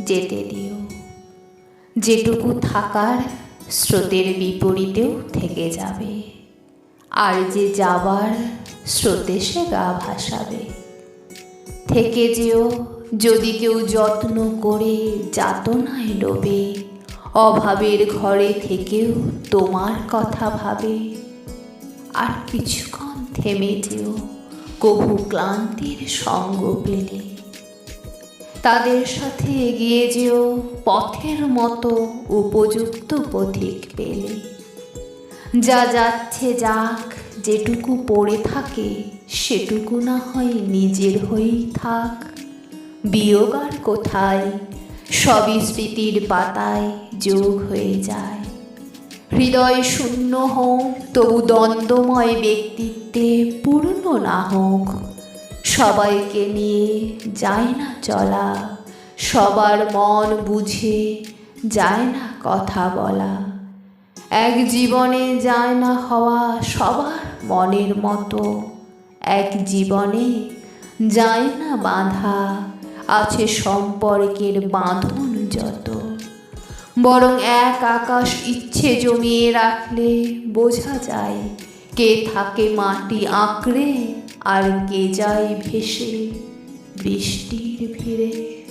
যেতে দিও। যেটুকু থাকার স্রোতের বিপরীতেও থেকে যাবে। আর যে যাবার স্রোতে সে গা ভাসাবে। থেকে যেও, যদি কেউ যত্ন করে যাতনায় ডোবে অভাবের ঘরে থেকেও তোমার কথা ভাবে। আর কিছুক্ষণ থেমে যেও, কভু ক্লান্তির সঙ্গ পেলে। তাদের সাথে এগিয়ে যেও, পথের মতো উপযুক্ত পথিক পেলে। যা যাচ্ছে যাক, যেটুকু পড়ে থাকে, সেটুকু না হয় নিজের হয়েই থাক। বিয়োগ আর কোথায়? সবই স্মৃতির পাতায় যোগ হয়ে যায়। হৃদয় শূন্য হোক, তবু দ্বন্দ্বময় ব্যক্তিত্বে পূর্ণ না হোক সবাইকে নিয়ে যায় না চলা। সবার মন বুঝে যায় না কথা বলা। এক জীবনে যায় না হওয়া সবার মনের মতো। এক জীবনে যায় না বাঁধা। আছে সম্পর্কের বাঁধন যত। বরং এক আকাশ ইচ্ছে জমিয়ে রাখলে বোঝা যায় কে থাকে মাটি আঁকড়ে। আর কে যায় ভেসে বৃষ্টির ভিড়ে?